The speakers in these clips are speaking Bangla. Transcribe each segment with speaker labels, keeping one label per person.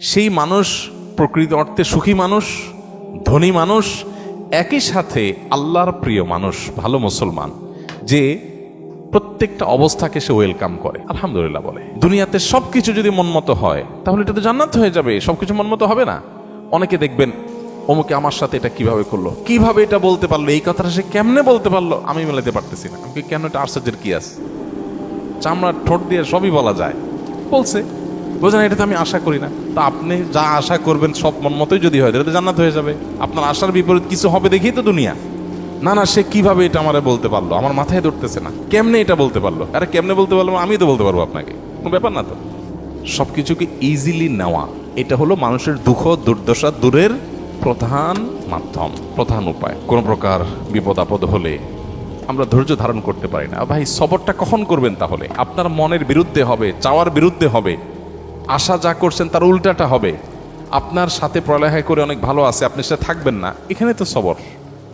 Speaker 1: সেই মানুষ, প্রকৃত অর্থে সুখী মানুষ, ধনী মানুষ, একই সাথে আল্লাহর প্রিয় মানুষ, ভালো মুসলমান, যে প্রত্যেকটা অবস্থাকে সে ওয়েলকাম করে। আলহামদুলিল্লাহ বলে। দুনিয়াতে সব কিছু যদি মনমতো হয়, তাহলে এটা তো জান্নাত হয়ে যাবে, সবকিছু মনমতো হবে না। অনেকে দেখবেন, অমুকে আমার সাথে এটা কীভাবে করল? কীভাবে এটা বলতে পারল? এই কথাটা সে কেমনে বলতে পারল? আমি মেলাতে পারতেছি না। আমি কেন এটা আশ্চর্যের কি আছে? চামড়ার ঠোঁট দিয়ে সবই বলা যায়। বলছে বোঝেন এটা তো আমি আশা করি না। তা আপনি যা আশা করবেন সব মন মতোই যদি হয়, তাহলে জান্নাত হয়ে যাবে। আপনার আশার বিপরীত কিছু হবে দেখেই তো দুনিয়া। না না, সে কীভাবে এটা আমারে বলতে পারল? আমার মাথায় ধরতেছে না। কেমনে এটা বলতে পারল? আরে, কেমনে বলতে পারল? আমি তো বলতে পারব আপনাকে। কোনো ব্যাপার না তো। সব কিছুকে ইজিলি নেওয়া, এটা হলো মানুষের দুঃখ, দুর্দশা দূরের প্রধান মাধ্যম, প্রধান উপায়। কোনো প্রকার বিপদ আপদ হলে আমরা ধৈর্য ধারণ করতে পারি না। ভাই, সবরটা কখন করবেন তাহলে? আপনার মনের বিরুদ্ধে হবে, চাওয়ার বিরুদ্ধে হবে। আশা যা করছেন তার উল্টাটা হবে। আপনার সাথে পড়ালেখা করে অনেক ভালো আছে, আপনি সেটা থাকবেন না। এখানে তো সবর।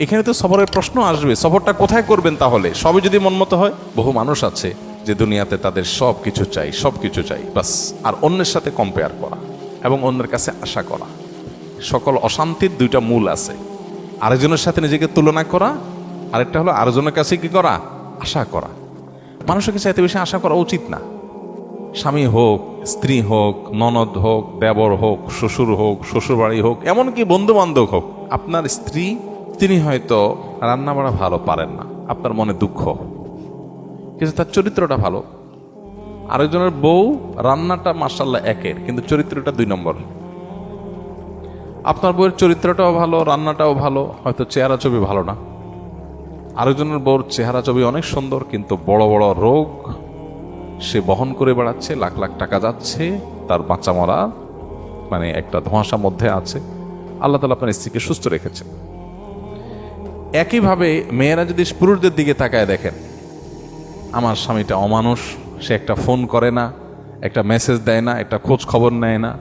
Speaker 1: এখানে তো সবরের প্রশ্ন আসবে, সবরটা কোথায় করবেন তাহলে? সবই যদি মনমতো হয়, বহু মানুষ আছে যে দুনিয়াতে তাদের সব কিছু চাই সব কিছু চাই, বাস। আর অন্যের সাথে কম্পেয়ার করা এবং অন্যের কাছে আশা করা। সকল অশান্তির দুইটা মূল আছে। আরেকজনের সাথে নিজেকে তুলনা করা, আরেকটা হলো আরেকজনের কাছে কি করা? আশা করা। মানুষের কাছে এত বেশি আশা করা উচিত না। স্বামী হোক, স্ত্রী হোক, ননদ হোক, দেবর হোক, শ্বশুর হোক, শ্বশুরবাড়ি হোক, এমনকি বন্ধু বান্ধব হোক, আপনার স্ত্রী, তিনি হয়তো রান্না বাড়া ভালো পারেন না। আপনার মনে দুঃখ। কিন্তু তার চরিত্রটা ভালো। আরেকজনের বউ, রান্নাটা মার্শাল্লাহ একের, কিন্তু চরিত্রটা দুই নম্বর। আপনার বউয়ের চরিত্রটাও ভালো, রান্নাটাও ভালো, হয়তো চেহারা ছবি ভালো না। আরেকজনের বউর চেহারা ছবি অনেক সুন্দর, কিন্তু বড় বড় রোগ সে বহন করে বেড়াচ্ছে, লাখ লাখ টাকা যাচ্ছে, তার বাচ্চা মরা মানে একটা ধোঁয়াশার মধ্যে আছে। আল্লাহ তালা আপনার স্ত্রীকে সুস্থ রেখেছে একইভাবে মেয়েরা যদি পুরুষদের দিকে তাকায় দেখেন, আমার স্বামীটা অমানুষ, সে একটা ফোন করে না, একটা মেসেজ দেয় না, একটা খোঁজ খবর নেয় না,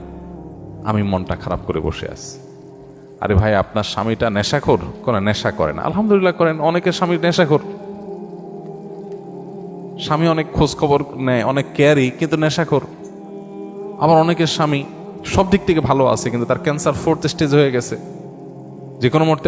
Speaker 1: আমি মনটা খারাপ করে বসে আছি। আরে ভাই, আপনার স্বামীটা নেশাখোর? কোনো নেশা করে না। আলহামদুলিল্লাহ করেন, অনেকের স্বামী নেশাখোর। স্বামী অনেক খোঁজ খবর নেয়, অনেক কেয়ারি কিন্তু নেশাখোর। আবার অনেকের স্বামী সব দিক থেকে ভালো আছে, কিন্তু তার ক্যান্সার ফোর্থ স্টেজ হয়ে গেছে। যে কোনো মুহূর্তে